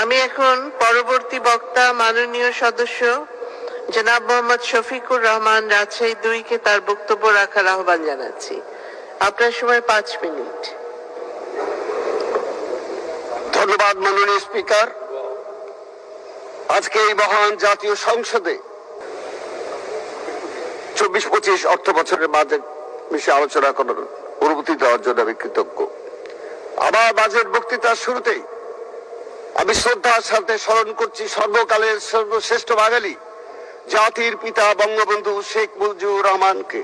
আমি এখন পরবর্তী বক্তা, মাননীয় সদস্য, জনাব মোহাম্মদ শফিকুর রহমান রাজশাহী দুইকে তার বক্তব্য রাখার আহ্বান জানাচ্ছি। আপনার সময় পাঁচ মিনিট। ধন্যবাদ, মাননীয় স্পিকার। আজকে এই মহান জাতীয় সংসদে চব্বিশ পঁচিশ অর্থ বছরের বাজেট বিষয়ে আলোচনা করার অনুমতি দেওয়ার জন্য আমি কৃতজ্ঞ। আমার বাজেট বক্তৃতার শুরুতেই আমি শ্রদ্ধার সাথে স্মরণ করছি সর্বকালের সর্বশ্রেষ্ঠ বাঙালি, জাতির পিতা বঙ্গবন্ধু শেখ মুজিবুর রহমানকে।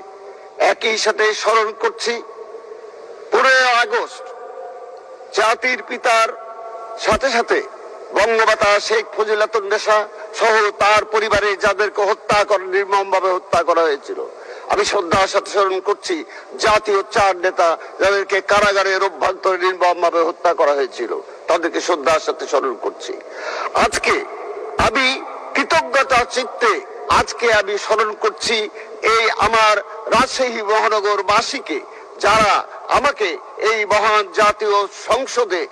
একই সাথে স্মরণ করছি পনেরো আগস্ট, জাতির পিতার সাথে সাথে বঙ্গমাতা শেখ ফজিলাতুন্নেসা সহ তার পরিবারে যাদেরকে হত্যা করে নির্মমভাবে হত্যা করা হয়েছিল। আমি শ্রদ্ধার সাথে স্মরণ করছি। জাতীয় চার নেতা যাদেরকে কারাগারের অভ্যন্তরে নির্মমভাবে হত্যা করা হয়েছিল, তাদেরকে শ্রদ্ধার সাথে স্মরণ করছি। আজকে আমি কৃতজ্ঞতা চিত্তে আজকে আমি স্মরণ করছি এই আমার রাজশাহী মহানগর বাসীকে যারা আমাকে এই মহান জাতীয় সংসদে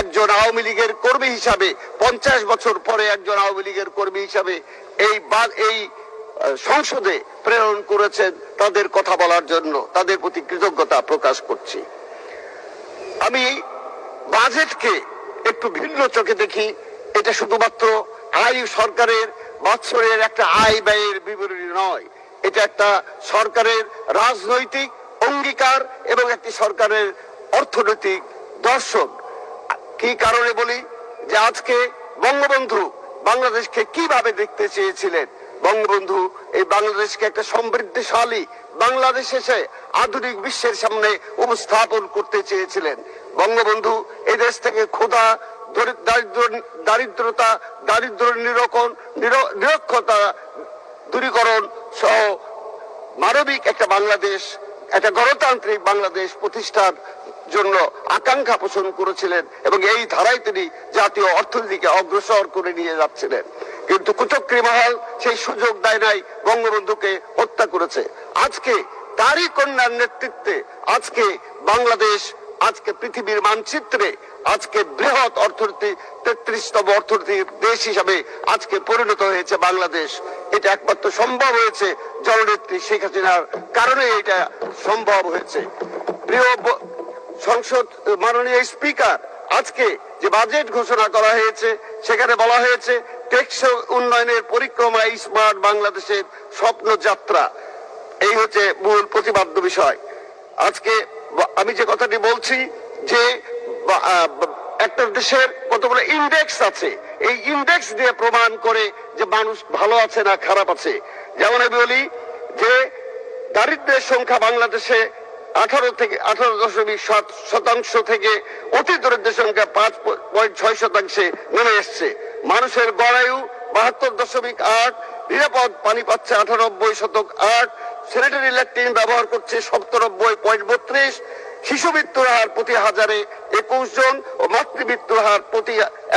একজন আওয়ামী লীগের কর্মী হিসাবে পঞ্চাশ বছর পরে একজন আওয়ামী লীগের কর্মী হিসাবে এই এই সংসদে প্রেরণ করেছেন তাদের কথা বলার জন্য, তাদের প্রতি কৃতজ্ঞতা প্রকাশ করছি। আমি বাজেটকে একটু ভিন্ন চোখে দেখি, এটা শুধুমাত্র আয় সরকারের বৎসরের একটা আয় ব্যয়ের বিবরণী নয়, এটা একটা সরকারের রাজনৈতিক অঙ্গীকার এবং একটি সরকারের অর্থনৈতিক দর্শন। কি কারণে বলি? যে আজকে বঙ্গবন্ধু বাংলাদেশকে কীভাবে দেখতে চেয়েছিলেন? বঙ্গবন্ধু, এই বাংলাদেশকে একটা সমৃদ্ধশালী বাংলাদেশ এসে আধুনিক বিশ্বের সামনে উপস্থাপন করতে চেয়েছিলেন। বঙ্গবন্ধু, এই দেশ থেকে ক্ষুধা, দারিদ্র দারিদ্রতা, দারিদ্র নিরকন নিরক্ষতা, দূরীকরণ সহ মানবিক একটা বাংলাদেশ, একটা গণতান্ত্রিক বাংলাদেশ প্রতিষ্ঠার জন্য আকাঙ্ক্ষা পোষণ করেছিলেন এবং এই ধারায় তিনি জাতীয় অর্থনীতিকে অগ্রসর করে নিয়ে যাচ্ছিলেন। কিন্তু কুচক্রী মহল সেই সুযোগ দেয় নাই, বঙ্গবন্ধুকে হত্যা করেছে। আজকে তারই কন্যার নেতৃত্বে আজকে বাংলাদেশ, আজকে পৃথিবীর মানচিত্রে আজকে বৃহৎ অর্থনীতি, তেত্রিশতম অর্থনীতির দেশ হিসাবে আজকে পরিণত হয়েছে বাংলাদেশ। এটা একমাত্র সম্ভব হয়েছে জননেত্রী শেখ হাসিনার কারণে এটা সম্ভব হয়েছে। প্রিয় সংসদ, মাননীয় স্পিকার, আজকে যে বাজেট ঘোষণা করা হয়েছে, সেখানে বলা হয়েছে টেকসই উন্নয়নের পরিক্রমায় স্মার্ট বাংলাদেশের স্বপ্ন যাত্রা। এই হচ্ছে মূল প্রতিপাদ্য বিষয়। আজকে আমি যে কথাটি বলছি যে একটা দেশের কতগুলো ইন্ডেক্স আছে, এই ইন্ডেক্স দিয়ে প্রমাণ করে যে মানুষ ভালো আছে না খারাপ আছে। যেমন আমি বলি যে, দারিদ্রের সংখ্যা বাংলাদেশে আঠারো থেকে, আঠারো দশমিক সাত শতাংশ থেকে অতি দরিদ্রের সংখ্যা পাঁচ পয়েন্ট ছয় শতাংশে নেমে এসছে। মানুষের গড়ায়ু বাহাত্তর দশমিক আট, নিরাপদ পানি পাচ্ছে আঠানব্বই শতক আট স্যানিটারি ল্যাট্রিন ব্যবহার করছে সপ্তানব্বই পয়েন্ট বত্রিশ শিশু মৃত্যুর হার প্রতি হাজারে একুশ জন ও মাতৃমৃত্যুর হার প্রতি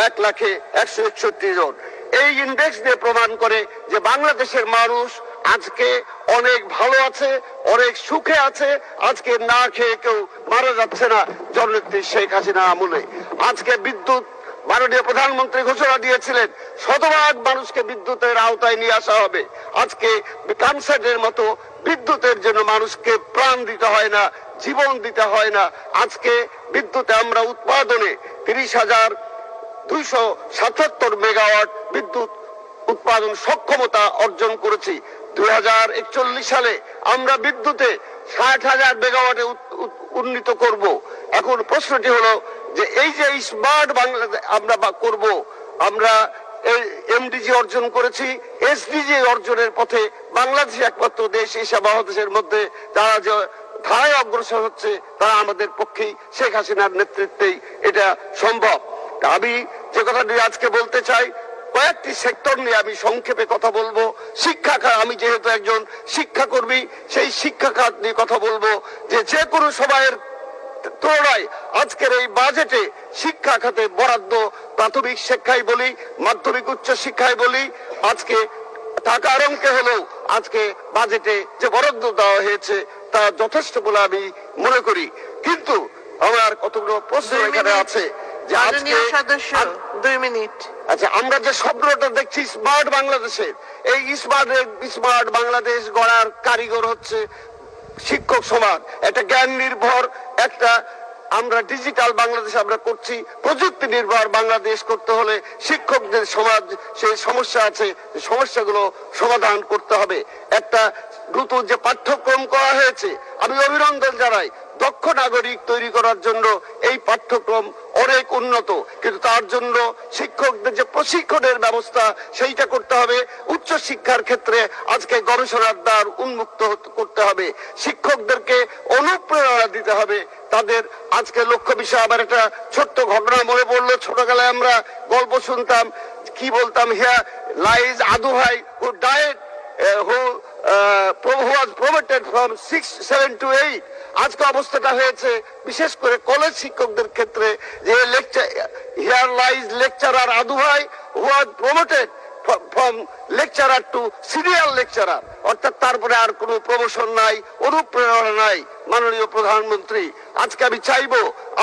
এক লাখে একশো একষট্টি জন। এই ইন্ডেক্স দিয়ে প্রমাণ করে যে বাংলাদেশের মানুষ আজকে অনেক ভালো আছে, অনেক সুখে আছে, আজকে না খেয়ে কেউ মারা যাচ্ছে না জননেত্রী শেখ হাসিনা আমলে। আজকে বিদ্যুৎ মাননীয় প্রধানমন্ত্রী ঘোষণা দিয়েছিলেন, শতভাগ মানুষকে বিদ্যুতের আওতায় নিয়ে আসা হবে। আজকে কানসার্টের মতো বিদ্যুতের জন্য মানুষকে প্রাণ দিতে হয় না, জীবন দিতে হয় না। আজকে বিদ্যুতে আমরা উৎপাদনে তিরিশ হাজার দুইশো সাতাত্তর মেগাওয়াট বিদ্যুৎ উৎপাদন সক্ষমতা অর্জন করেছি। দুই হাজার একচল্লিশ সালে আমরা বিদ্যুতে ষাট হাজার মেগাওয়াটে উন্নীত করব। এখন প্রশ্নটি হলো যে এই যে স্মার্ট বাংলাদেশ আমরা করব, আমরা এমডিজি অর্জন করেছি এসডিজি অর্জনের পথে বাংলাদেশ একমাত্র দেশ, এশিয়া মহাদেশের মধ্যে তারা যে ধারায় অগ্রসর হচ্ছে, তারা আমাদের পক্ষেই শেখ হাসিনার নেতৃত্বেই এটা সম্ভব। আমি যে কথাটি আজকে বলতে চাই, কয়েকটি সেক্টর নিয়ে আমি সংক্ষেপে কথা বলব। শিক্ষা খাত, আমি যেহেতু একজন শিক্ষাকর্মী, সেই শিক্ষা খাত নিয়ে কথা বলব যে যে কোনো সময়ের তুলনায় আজকের এই বাজেটে শিক্ষা খাতে বরাদ্দ প্রাথমিক শিক্ষায় বলি মাধ্যমিক উচ্চ শিক্ষায় বলি আজকে টাকার অঙ্কে হলেও আজকে বাজেটে যে বরাদ্দ দেওয়া হয়েছে তা যথেষ্ট বলে আমি মনে করি। কিন্তু আমার কতগুলো প্রশ্ন এখানে আছে যে আজকে দুই মিনিট। আচ্ছা আমরা যে স্বপ্নটা দেখছি স্মার্ট বাংলাদেশের এই স্মার্ট স্মার্ট বাংলাদেশ গড়ার কারিগর হচ্ছে শিক্ষক সমাজ, একটা জ্ঞান নির্ভর, একটা আমরা ডিজিটাল বাংলাদেশ আমরা করছি। প্রযুক্তি নির্ভর বাংলাদেশ করতে হলে শিক্ষকদের সমাজ সেই সমস্যা আছে সমস্যাগুলো সমাধান করতে হবে। একটা দ্রুত যে পাঠ্যক্রম করা হয়েছে, আমি অভিনন্দন জানাই। দক্ষ নাগরিক তৈরি করার জন্য এই পাঠ্যক্রম অনেক উন্নত। কিন্তু তার জন্য শিক্ষকদের যে প্রশিক্ষণের ব্যবস্থা, সেইটা করতে হবে। উচ্চ শিক্ষার ক্ষেত্রে আজকে গবেষণার দ্বার উন্মুক্ত করতে হবে। শিক্ষকদেরকে অনুপ্রেরণা দিতে হবে। তাদের আজকে লক্ষ্য বিষয় আবার একটা ছোট্ট ঘটনা মনে পড়ল। ছোটবেলায় আমরা গল্প শুনতাম, কি বলতাম, here, lies Adu Bhai who died who was promoted from six seven to eight আজকে অবস্থাটা হয়েছে বিশেষ করে কলেজ শিক্ষকদের ক্ষেত্রে যে lecture here lies lecturer Adu Bhai who promoted from lecturer to senior lecturer অর্থাৎ তারপরে আর কোনো প্রমোশন নাই, অনুপ্রেরণা নাই, মাননীয় প্রধানমন্ত্রী। আজকে আমি চাইব,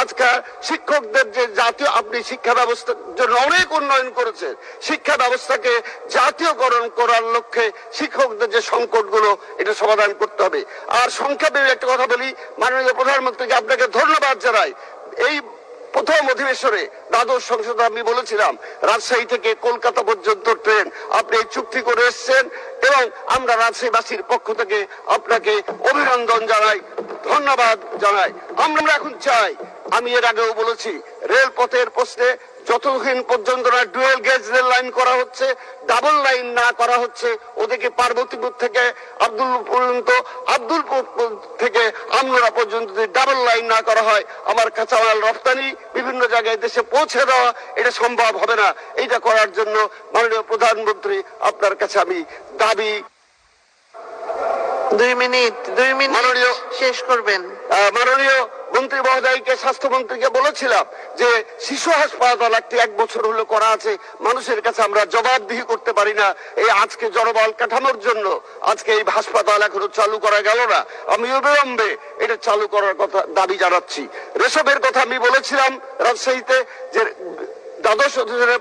আজকে শিক্ষকদের যে জাতীয়, আপনি শিক্ষা ব্যবস্থার জন্য অনেক উন্নয়ন করেছেন, শিক্ষা ব্যবস্থাকে জাতীয়করণ করার লক্ষ্যে শিক্ষকদের যে সংকটগুলো, এটা সমাধান করতে হবে। আর সংক্ষেপে একটা কথা বলি, মাননীয় প্রধানমন্ত্রীকে আপনাকে ধন্যবাদ জানাই। এই প্রথম অধিবেশনে দ্বাদশ সংসদে আমি বলেছিলাম, রাজশাহী থেকে কলকাতা পর্যন্ত ট্রেন। আপনি চুক্তি করে এসছেন এবং আমরা রাজশাহীবাসীর পক্ষ থেকে আপনাকে অভিনন্দন জানাই, ধন্যবাদ জানাই। আমরা এখন চাই, আমি এর আগেও বলেছি, রেলপথের প্রশ্নে যতক্ষণ পর্যন্ত না ডুয়েল গেজ রেল লাইন করা হচ্ছে, ডাবল লাইন না করা হচ্ছে, ওদিকে পার্বতীপুর থেকে আব্দুলপুর পর্যন্ত, আব্দুলপুর থেকে আমনোরা পর্যন্ত যদি ডাবল লাইন না করা হয়, আমার কাঁচামাল রপ্তানি বিভিন্ন জায়গায় দেশে পৌঁছে দেওয়া, এটা সম্ভব হবে না। এইটা করার জন্য মাননীয় প্রধানমন্ত্রী আপনার কাছে আমি দাবি দুই মিনিট দুই মিনিট মাননীয়- শেষ করবেন। মাননীয় মন্ত্রী মহোদয়কে স্বাস্থ্যমন্ত্রীকে বলেছিলাম যে শিশু হাসপাতাল একটি এক বছর হলো করা আছে মানুষের কাছে আমরা জবাবদিহি করতে পারি না। এই আজকে জনবল কাঠামোর জন্য আজকে এই হাসপাতাল এখনও চালু করা গেল না। আমি অবিলম্বে এটা চালু করার কথা দাবি জানাচ্ছি। রেশবের কথা আমি বলেছিলাম রাজশাহীতে যে দ্বাদশ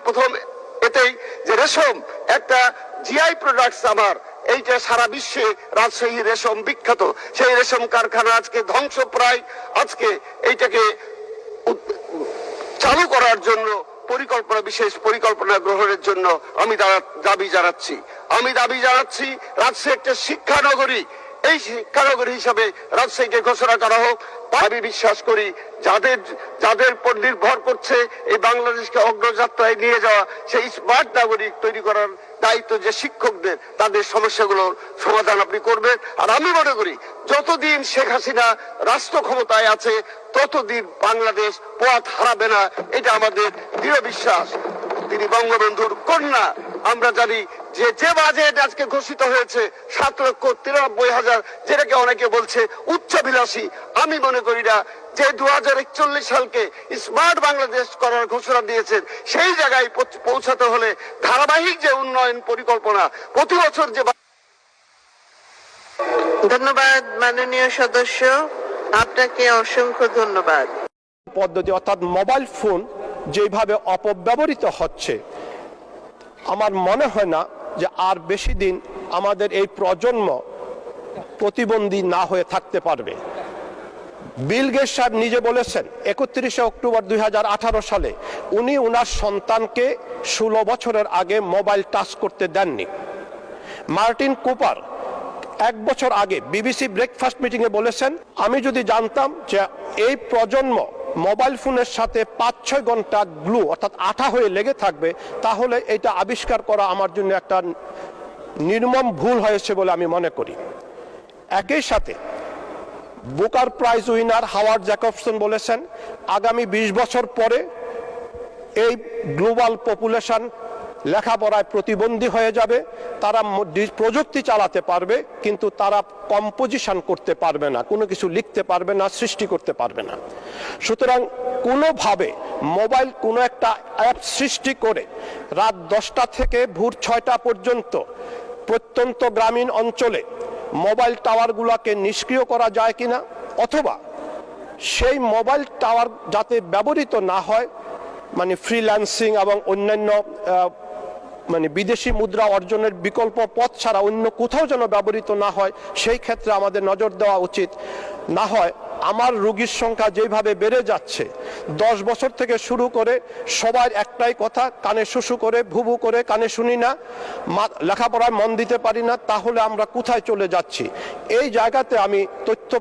প্রথম এতেই যে রেশম একটা জিআই প্রোডাক্টস আমার এইটা সারা বিশ্বে রাজশাহী রেশম বিখ্যাত, সেই রেশম কারখানা আজকে ধ্বংসপ্রায়, আজকে এইটাকে চালু করার জন্য পরিকল্পনা, বিশেষ পরিকল্পনা গ্রহণের জন্য আমি দাবি জানাচ্ছি। আমি দাবি জানাচ্ছি, রাজশাহী একটা শিক্ষা নগরী এই শিক্ষানগরী হিসাবে রাজশাহীকে ঘোষণা করা হোক। আমি বিশ্বাস করি যাদের যাদের উপর নির্ভর করছে এই বাংলাদেশকে অগ্রযাত্রায় নিয়ে যাওয়া, সেই স্মার্ট নাগরিক তৈরি করার দায়িত্ব যে শিক্ষকদের, তাদের সমস্যাগুলোর সমাধান আপনি করবেন। আর আমি মনে করি যতদিন শেখ হাসিনা রাষ্ট্র ক্ষমতায় আছে, ততদিন বাংলাদেশ পথ হারাবে না। এটা আমাদের দৃঢ় বিশ্বাস। তিনি বঙ্গবন্ধুর কন্যা। আমরা জানি যে যে বাজেট আজকে ঘোষিত হয়েছে সাত লক্ষ তিরানব্বই হাজার যেটাকে অনেকে বলছে উচ্চাভিলাষী। আমি মনে করি না যে দু হাজার একচল্লিশ সালকে স্মার্ট বাংলাদেশ করার ঘোষণা দিয়েছেন সেই জায়গায় পৌঁছাতে হলে ধারাবাহিক যে উন্নয়ন পরিকল্পনা প্রতি বছর যে ধন্যবাদ মাননীয় সদস্য। আপনাকে অসংখ্য ধন্যবাদ। পদ্ধতি অর্থাৎ মোবাইল ফোন যেভাবে অপব্যবহৃত হচ্ছে আমার মনে হয় না যে আর বেশি দিন আমাদের এই প্রজন্ম প্রতিবন্ধী না হয়ে থাকতে পারবে। বিল গেট সাহেব নিজে বলেছেন, একত্রিশে অক্টোবর দুই হাজার আঠারো সালে উনি উনার সন্তানকে ষোলো বছরের আগে মোবাইল টাচ করতে দেননি। মার্টিন কুপার এক বছর আগে বিবিসি ব্রেকফাস্ট মিটিংয়ে বলেছেন, আমি যদি জানতাম যে এই প্রজন্ম মোবাইল ফোনের সাথে পাঁচ ছয় ঘণ্টা গ্লু, অর্থাৎ আঠা হয়ে লেগে থাকবে, তাহলে এটা আবিষ্কার করা আমার জন্য একটা নির্মম ভুল হয়েছে বলে আমি মনে করি। একই সাথে, Booker prize winner Howard Jacobson বলেছেন, আগামী ২০ বছর পরে এই গ্লোবাল পপুলেশন লেখাপড়ায় প্রতিবন্ধী হয়ে যাবে, তারা প্রযুক্তি চালাতে পারবে, কিন্তু তারা কম্পোজিশন করতে পারবে না, কোনো কিছু লিখতে পারবে না, সৃষ্টি করতে পারবে না। সুতরাং কোনোভাবে মোবাইল কোনো একটা অ্যাপ সৃষ্টি করে রাত দশটা থেকে ভোর ছয়টা পর্যন্ত প্রত্যন্ত গ্রামীণ অঞ্চলে মোবাইল টাওয়ারগুলোকে নিষ্ক্রিয় করা যায় কিনা, অথবা সেই মোবাইল টাওয়ার যাতে ব্যবহৃত না হয় মানে ফ্রিল্যান্সিং এবং অন্যান্য মানে বিদেশি মুদ্রা অর্জনের বিকল্প পথ ছাড়া অন্য কোথাও যেন ব্যবহৃত না হয়, সেই ক্ষেত্রে আমাদের নজর দেওয়া উচিত। না হয় আমার রোগীর সংখ্যা যেভাবে বেড়ে যাচ্ছে, দশ বছর থেকে শুরু করে সবার একটাই কথা, কানে শুশু করে ভুভু করে, কানে শুনি না লেখাপড়ায় মন দিতে পারি না, তাহলে আমরা কোথায় চলে যাচ্ছি? এই জায়গাতে আমি তথ্য